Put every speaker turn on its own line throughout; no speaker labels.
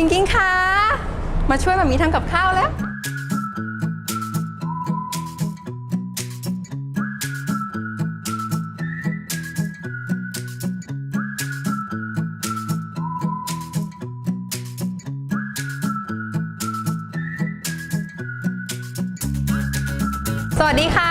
กิ้งกิ้งคะมาช่วยมามีทำกับข้าวแล้ว สวัสดีค่ะ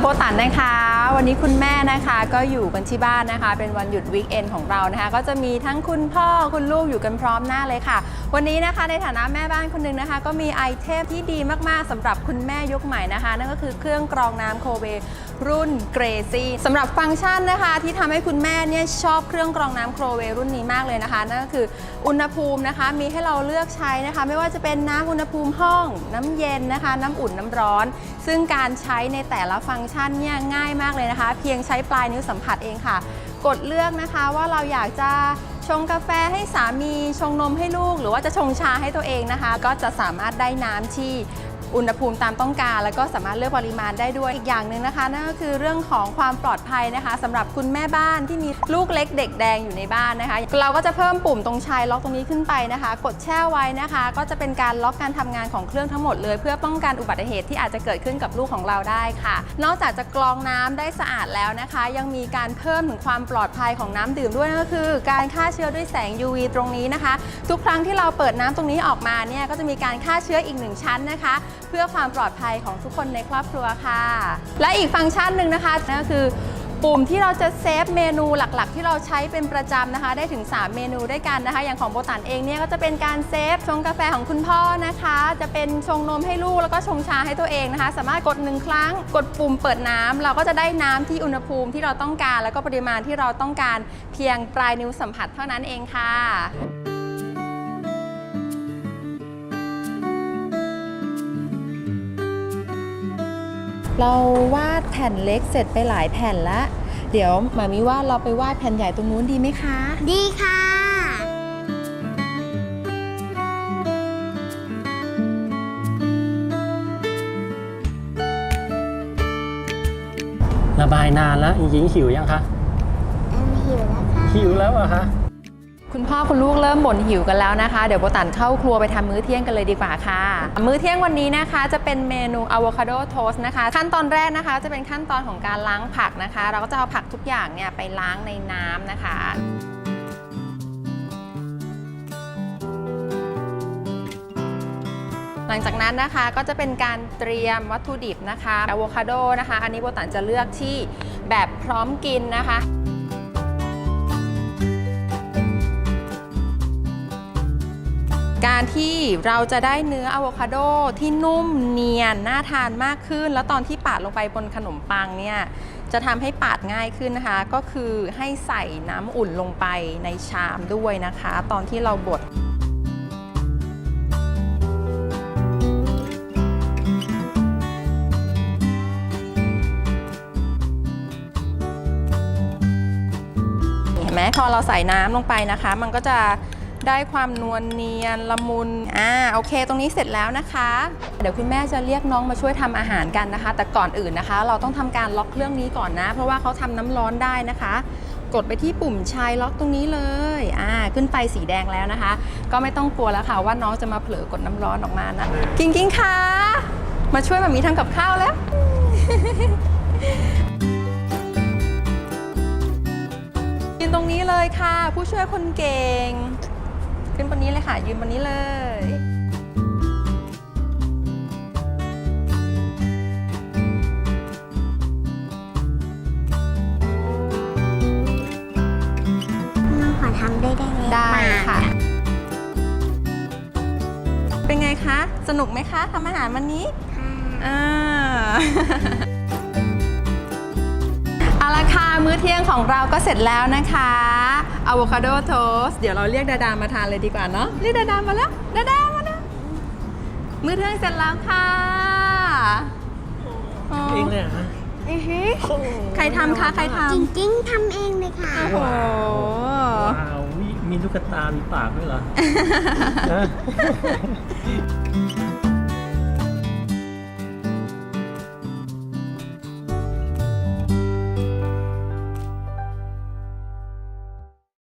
โบตันนะคะ วันนี้คุณแม่นะคะก็อยู่กันที่บ้านนะคะ เป็นวันหยุดวีคเอนของเรานะคะ ก็จะมีทั้งคุณพ่อคุณลูกอยู่กันพร้อมหน้าเลยค่ะ วันนี้นะคะในฐานะแม่บ้านคนหนึงนะคะ ก็มีไอเทมที่ดีมากๆสำหรับคุณแม่ยุคใหม่นะคะ นั่นก็คือเครื่องกรองน้ำโคเวรุ่นเกรซี่สำหรับฟังก์ชันนะคะที่ทำให้คุณแม่เนี่ยชอบเครื่องกรองน้ำโครเวรุ่นนี้มากเลยนะคะ นั่นก็คืออุณหภูมินะคะ มีให้เราเลือกใช้นะคะ ไม่ว่าจะเป็นน้ำอุณหภูมิห้อง น้ำเย็นนะคะ น้ำอุ่นน้ำร้อน ซึ่งการใช้ในแต่ละฟังก์ชันเนี่ยง่ายมากเลยนะคะ เพียงใช้ปลายนิ้วสัมผัสเองค่ะ กดเลือกนะคะว่าเราอยากจะชงกาแฟให้สามีชงนมให้ลูก หรือว่าจะชงชาให้ตัวเองนะคะ ก็จะสามารถได้น้ำที่ อุณหภูมิตามต้องการ แล้วก็สามารถเลือกปริมาณได้ด้วยอีกอย่างหนึ่งนะคะนั่นก็คือเรื่องของความปลอดภัยนะคะสำหรับคุณแม่บ้านที่มีลูกเล็กเด็กแดงอยู่ในบ้านนะคะ เราก็จะเพิ่มปุ่มตรงชายล็อกตรงนี้ขึ้นไปนะคะ กดแช่ไว้นะคะ ก็จะเป็นการล็อกการทำงานของเครื่องทั้งหมดเลย เพื่อป้องกันอุบัติเหตุที่อาจจะเกิดขึ้นกับลูกของเราได้ค่ะ นอกจากจะกรองน้ำได้สะอาดแล้วนะคะ ยังมีการเพิ่มถึงความปลอดภัยของน้ำดื่มด้วยนั่นก็คือ การฆ่าเชื้อด้วยแสง UV ตรงนี้นะคะ ทุกครั้งที่เราเปิดน้ำตรงนี้ออกมาเนี่ยก็จะมีการฆ่าเชื้ออีกหนึ่งชั้นนะคะเพื่อความปลอดภัยของทุกคนในครอบครัวค่ะ และอีกฟังก์ชันหนึ่งนะคะนั่นก็คือปุ่มที่เราจะเซฟเมนูหลักๆ ที่เราใช้เป็นประจำนะคะ ได้ถึง 3 เมนูด้วยกันนะคะ อย่างของโบตันเองเนี่ยก็จะเป็นการเซฟชงกาแฟของคุณพ่อนะคะ จะเป็นชงนมให้ลูกแล้วก็ชงชาให้ตัวเองนะคะ สามารถกดหนึ่งครั้ง กดปุ่มเปิดน้ำเราก็จะได้น้ำที่อุณหภูมิที่เราต้องการ แล้วก็ปริมาณที่เราต้องการเพียงปลายนิ้วสัมผัสเท่านั้นเองค่ะ เราวาดแผ่นเล็กเสร็จไปหลายแผ่นแล้วเดี๋ยวหมามีว่าเราไปวาดแผ่นใหญ่ตรงนู้นดีไหมคะ
ดีค่ะ
ระบายนานแล้วหญิงหิวยังคะ
เอ็มหิวแล้วค่ะ
หิวแล้วเหรอะคะ
คุณพ่อคุณลูกเริ่มบ่นหิวกันแล้วนะคะ เดี๋ยวโบตันเข้าครัวไปทำมื้อเที่ยงกันเลยดีกว่าค่ะ มื้อเที่ยงวันนี้นะคะ จะเป็นเมนูอะโวคาโดโทสนะคะ ขั้นตอนแรกนะคะ จะเป็นขั้นตอนของการล้างผักนะคะ เราก็จะเอาผักทุกอย่างเนี่ยไปล้างในน้ำนะคะหลังจากนั้นนะคะก็จะเป็นการเตรียมวัตถุดิบนะคะอะโวคาโดนะคะ อันนี้โบตันจะเลือกที่แบบพร้อมกินนะคะ การที่เราจะได้เนื้ออะโวคาโดที่นุ่มเนียนน่าทานมากขึ้น แล้วตอนที่ปาดลงไปบนขนมปังเนี่ยจะทำให้ปาดง่ายขึ้นนะคะ ก็คือให้ใส่น้ำอุ่นลงไปในชามด้วยนะคะ ตอนที่เราบดเห็นไหมพอเราใส่น้ำลงไปนะคะ มันก็จะ ได้ความนวลเนียนละมุน อ่า โอเค ตรงนี้เสร็จแล้วนะคะ เดี๋ยวคุณแม่จะเรียกน้องมาช่วยทำอาหารกันนะคะ แต่ก่อนอื่นนะคะ เราต้องทำการล็อกเครื่องนี้ก่อนนะ เพราะว่าเขาทำน้ำร้อนได้นะคะ กดไปที่ปุ่มชายล็อกตรงนี้เลย อ่า ขึ้นไฟสีแดงแล้วนะคะ ก็ไม่ต้องกลัวแล้วค่ะว่าน้องจะมาเผลอกดน้ำร้อนออกมานะ กิ้งกิ้งคะมาช่วยมามีทำกับข้าวแล้วยืนตรงนี้เลยค่ะ ผู้ช่วยคนเก่ง ขึ้นบนนี้เลยค่ะ ยืนบนนี้เลย
น้องขอทำด้วยได้ไหม
ได้
มา
ค่ะ เป็นไงคะ สนุกไหมคะทำอาหารวันนี้
ค่ะ
อ่า เอาละค่ะมื้อเที่ยงของเราก็เสร็จแล้วนะคะ อะโวคาโดโทสเดี๋ยวเราเรียกดาดามาทานเลยดีกว่าเนาะเรียกดาดามาแล้วดาดามาแล้วมื้อเที่ยงเสร็จแล้วค่ะอ๋อ
เองเลยเหรอคะ
อือฮึ
ใครทำคะใครท
จริงๆทำเองเลยค่ะำ
โอ้โห
ว้าวมีมีลูกตามีปากด้วยเหรอฮะ